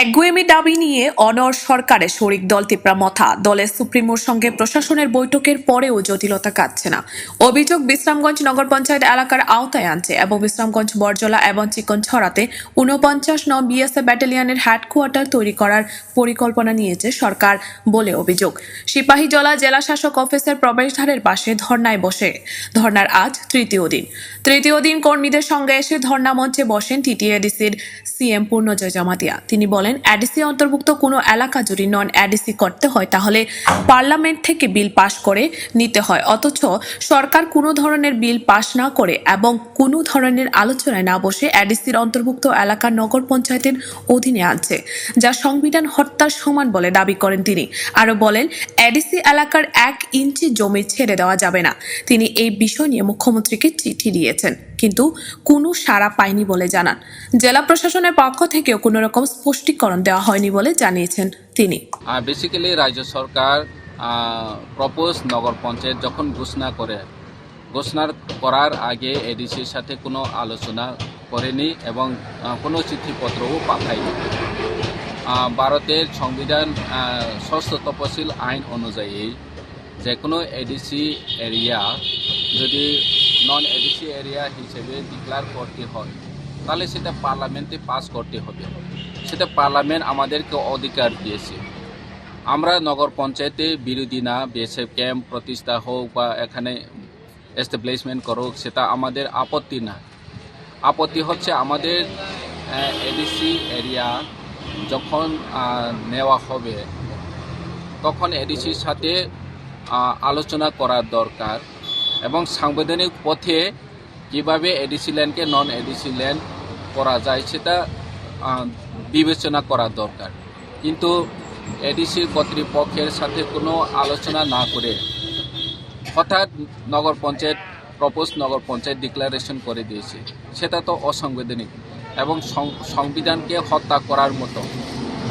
একগুয়েমি দাবি নিয়ে অনর সরকারের শরিক দল তিপ্রামথা দলের সুপ্রিমোর সঙ্গে প্রশাসনের বৈঠকের পরেও জটিলতা কাটছে না। অভিযোগ বিশ্রামগঞ্জ নগর পঞ্চায়েত এলাকার আওতায় আনছে এবং বিশ্রামগঞ্জ, বরজলা এবং চিকন ছড়াতে ঊনপঞ্চাশ ন বিএসএফ ব্যাটালিয়নের হেডকোয়ার্টার তৈরি করার পরিকল্পনা নিয়েছে সরকার বলে অভিযোগ। সিপাহীজলা জেলা শাসক অফিসের প্রবেশদ্বারের পাশে ধর্নায় বসে। ধর্নার আজ তৃতীয় দিন। তৃতীয় দিন কর্মীদের সঙ্গে এসে ধর্না মঞ্চে বসেন টিটিএডিসির সিএম পূর্ণজয় জামাতিয়া। তিনি বলেন অ্যাডিসি অন্তর্ভুক্ত কোনো এলাকা যদি নন অ্যাডিসি করতে হয়, তাহলে পার্লামেন্ট থেকে বিল পাশ করে নিতে হয়। অথচ সরকার কোনো ধরনের বিল পাশ না করে এবং কোনো ধরনের আলোচনায় না বসে অ্যাডিসির অন্তর্ভুক্ত এলাকার নগর পঞ্চায়েতের অধীনে আনছে যা সংবিধান হত্যার সমান বলে দাবি করেন তিনি। আরও বলেন, অ্যাডিসি এলাকার এক ইঞ্চি জমি ছেড়ে দেওয়া যাবে না। তিনি এই বিষয় নিয়ে মুখ্যমন্ত্রীকে চিঠি দিয়েছেন। কিন্তু কোনো সাড়া পায়নি বলে জানান। জেলা প্রশাসনের পক্ষ থেকেও কোনো রকম স্পষ্টীকরণ দেওয়া হয়নি বলে জানিয়েছেন তিনি। বেসিক্যালি রাজ্য সরকার প্রপোজ নগর পঞ্চায়েত যখন ঘোষণা করে, ঘোষণা করার আগে এডিসির সাথে কোনো আলোচনা করেনি এবং কোনো চিঠিপত্রও পাঠায়নি। ভারতের সংবিধান ষষ্ঠ তপশিল আইন অনুযায়ী যে কোনো এডিসি এরিয়া যদি নন এডিসি এরিয়া হিসেবে ডিক্লার করতে হয়। তাহলে সেটা পার্লামেন্টে পাস করতে হবে। সেটা পার্লামেন্ট আমাদেরকে অধিকার দিয়েছে। আমরা নগর পঞ্চায়েতে বিরোধী না, বিএসএফ ক্যাম্প প্রতিষ্ঠা হোক বা এখানে এস্টাবলিশমেন্ট করুক, সেটা আমাদের আপত্তি না। আপত্তি হচ্ছে আমাদের এডিসি এরিয়া যখন নেওয়া হবে, তখন এডিসির সাথে আলোচনা করার দরকার। এবং সাংবিধানিক পথে কীভাবে এডিসি ল্যান্ডকে নন এডিসি ল্যান্ড করা যায় সেটা বিবেচনা করা দরকার। কিন্তু এডিসি কর্তৃপক্ষের সাথে কোনো আলোচনা না করে হঠাৎ নগর পঞ্চায়েত প্রপোজ নগর পঞ্চায়েত ডিক্লারেশন করে দিয়েছে। সেটা তো অসাংবিধানিক এবং সংবিধানকে হত্যা করার মতো।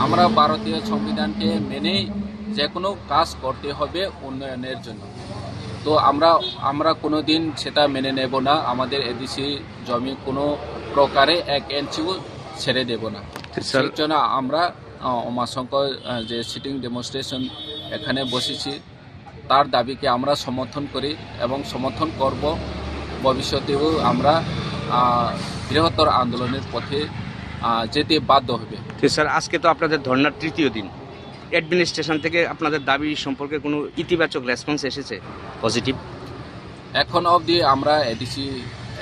আমরা ভারতীয় সংবিধানকে মেনেই যে কোনো কাজ করতে হবে উন্নয়নের জন্য। তো আমরা আমরা কোনো দিন সেটা মেনে নেব না। আমাদের এডিসি জমি কোনো প্রকারে এক ইঞ্চিও ছেড়ে দেব না। জন্য আমরা উমাশঙ্কর যে সিটিং ডেমনস্ট্রেশন এখানে বসেছি তার দাবিকে আমরা সমর্থন করি এবং সমর্থন করব। ভবিষ্যতেও আমরা বৃহত্তর আন্দোলনের পথে যেতে বাধ্য হবে। স্যার আজকে তো আপনাদের ধর্নার তৃতীয় দিন। অ্যাডমিনিস্ট্রেশন থেকে আপনাদের দাবি সম্পর্কে কোনো ইতিবাচক রেসপন্স এসেছে? পজিটিভ এখন অবধি আমরা এডিসি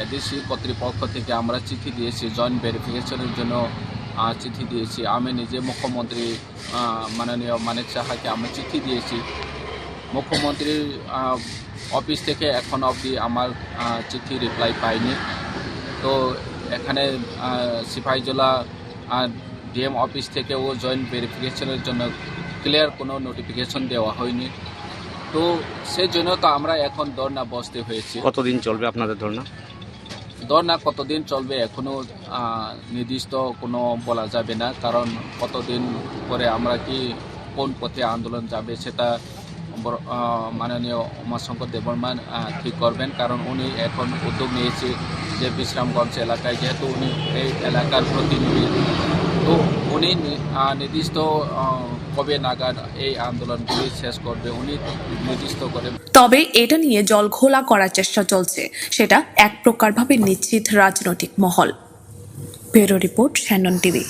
এডিসি কর্তৃপক্ষ থেকে আমরা চিঠি দিয়েছি জয়েন্ট ভেরিফিকেশনের জন্য চিঠি দিয়েছি। আমি নিজে মুখ্যমন্ত্রী মাননীয় মানিক সাহাকে আমরা চিঠি দিয়েছি। মুখ্যমন্ত্রীর অফিস থেকে এখন অবধি আমার চিঠি রিপ্লাই পাইনি। তো এখানে সিপাহীজলা ডিএম অফিস থেকেও জয়েন্ট ভেরিফিকেশনের জন্য ক্লিয়ার কোনো নোটিফিকেশন দেওয়া হয়নি। তো সেই জন্য তো আমরা এখন ধর্না বসতে হয়েছে। কতদিন চলবে আপনাদের ধর্না? ধর্না কতদিন চলবে এখনও নির্দিষ্ট কোনো বলা যাবে না। কারণ কতদিন পরে আমরা কি কোন পথে আন্দোলন যাবে সেটা মাননীয় উমাশঙ্কর দেববর্মান ঠিক করবেন। কারণ উনি এখন উদ্যোগ নিয়েছে যে বিশ্রামগঞ্জ এলাকায়। যেহেতু উনি এই এলাকার প্রতিনিধি তো উনি নির্দিষ্ট কবে নাগাদ এই আন্দোলনগুলি শেষ করবে উনি নির্দিষ্ট করে তবে এটা নিয়ে জল ঘোলা করার চেষ্টা চলছে। সেটা এক প্রকারভাবে নিশ্চিত রাজনৈতিক মহল। ব্যুরো রিপোর্ট শ্যানন টিভি।